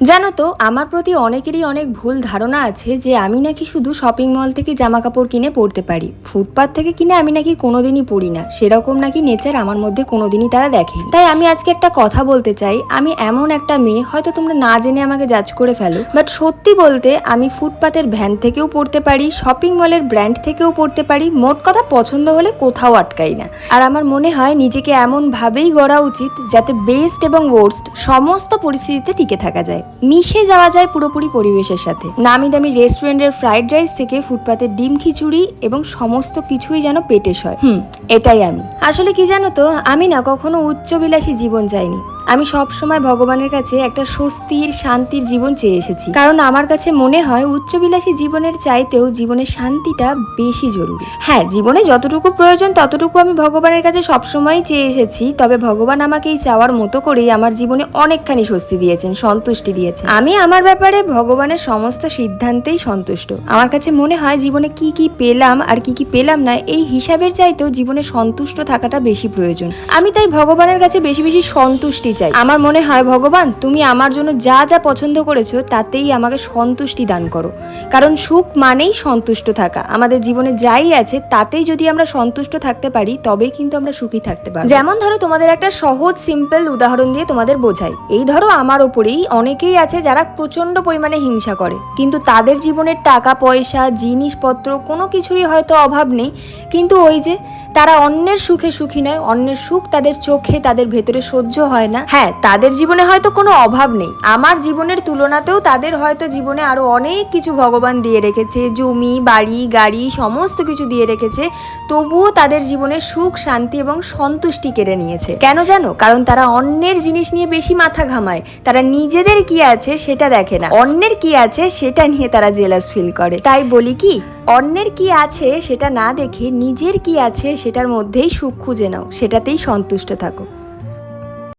জানো তো, আমার প্রতি অনেকেরই অনেক ভুল ধারণা আছে যে আমি নাকি শুধু শপিং মল থেকে জামা কাপড় কিনে পরতে পারি। ফুটপাথ থেকে কিনে আমি নাকি কোনোদিনই পরি না। সেরকম নাকি নেচার আমার মধ্যে কোনোদিনই তারা দেখে তাই আমি আজকে একটা কথা বলতে চাই। আমি এমন একটা মেয়ে, হয়তো তোমরা না জেনে আমাকে জাজ করে ফেলো বাট সত্যি বলতে আমি ফুটপাথের ভ্যান থেকেও পড়তে পারি শপিং মলের ব্র্যান্ড থেকেও পড়তে পারি, মোট কথা পছন্দ হলে কোথাও আটকাই না। আর আমার মনে হয় নিজেকে এমন ভাবেই গড়া উচিত যাতে বেস্ট এবং ওয়ার্স্ট সমস্ত পরিস্থিতিতে টিকে থাকা যায়। মিশে যাওয়া যায় পুরোপুরি পরিবেশের সাথে। নামি দামি রেস্টুরেন্টের ফ্রাইড রাইস থেকে ফুটপাতের ডিম খিচুড়ি এবং সমস্ত কিছুই যেন পেটে সয়। হুম, এটাই আমি। আসলে কি জানো তো, আমি না কখনো উচ্চবিলাসী জীবন চাইনি আমি সব সময় ভগবানের কাছে একটা স্বস্তির, শান্তির জীবন চেয়ে এসেছি। কারণ আমার কাছে মনে হয় উচ্চবিলাসী জীবনের চাইতেও জীবনের শান্তিটা বেশি জরুরি। হ্যাঁ জীবনে যতটুকু প্রয়োজন ততটুকু আমি ভগবানের কাছে সবসময় চেয়ে এসেছি, তবে ভগবান আমাকে এই চাওয়ার মতো করেই আমার জীবনে অনেকখানি স্বস্তি দিয়েছেন, সন্তুষ্টি দিয়েছেন। আমি আমার ব্যাপারে ভগবানের সমস্ত সিদ্ধান্তেই সন্তুষ্ট। আমার কাছে মনে হয় জীবনে কি কি পেলাম আর কি কি পেলাম না, এই হিসাবের চাইতেও জীবনে সন্তুষ্ট থাকাটা বেশি প্রয়োজন। আমি তাই ভগবানের কাছে বেশি বেশি সন্তুষ্টি চাই। আমার মনে হয়, ভগবান, তুমি আমার জন্য যা যা পছন্দ করেছ, তাতেই আমাকে সন্তুষ্টি দান করো। কারণ সুখ মানেই সন্তুষ্ট থাকা। আমাদের জীবনে যাই আছে, তাতেই যদি আমরা সন্তুষ্ট থাকতে পারি, তবেই কিন্তু আমরা সুখী থাকতে পারি যেমন ধরো, তোমাদের একটা সহজ সিম্পল উদাহরণ দিয়ে তোমাদের বোঝাই। এই ধরো, আমার ওপরেই অনেকেই আছে যারা প্রচণ্ড পরিমাণে হিংসা করে। কিন্তু তাদের জীবনের টাকা, পয়সা, জিনিসপত্র, কোনো কিছুরই হয়তো অভাব নেই। কিন্তু ওই যে, তারা অন্যের সুখে সুখী নয়, অন্যের সুখ তাদের চোখে, তাদের ভেতরে সহ্য হয় না। হ্যাঁ তাদের জীবনে হয়তো কোনো অভাব নেই। আমার জীবনের তুলনাতেও তাদের হয়তো জীবনে আরও অনেক কিছু ভগবান দিয়ে রেখেছে। জমি, বাড়ি, গাড়ি, সমস্ত কিছু দিয়ে রেখেছে। তবুও তাদের জীবনে সুখ, শান্তি এবং সন্তুষ্টি কেড়ে নিয়েছে। কেন জানো? কারণ তারা অন্যের জিনিস নিয়ে বেশি মাথা ঘামায়। তারা নিজেদের কি আছে সেটা দেখে না। অন্যের কি আছে সেটা নিয়ে তারা জেলাস ফিল করে। তাই বলি কি, অন্যের কি আছে সেটা না দেখে নিজের কি আছে সেটার মধ্যেই সুখ খুঁজে নাও। সেটাতেই সন্তুষ্ট থাকো।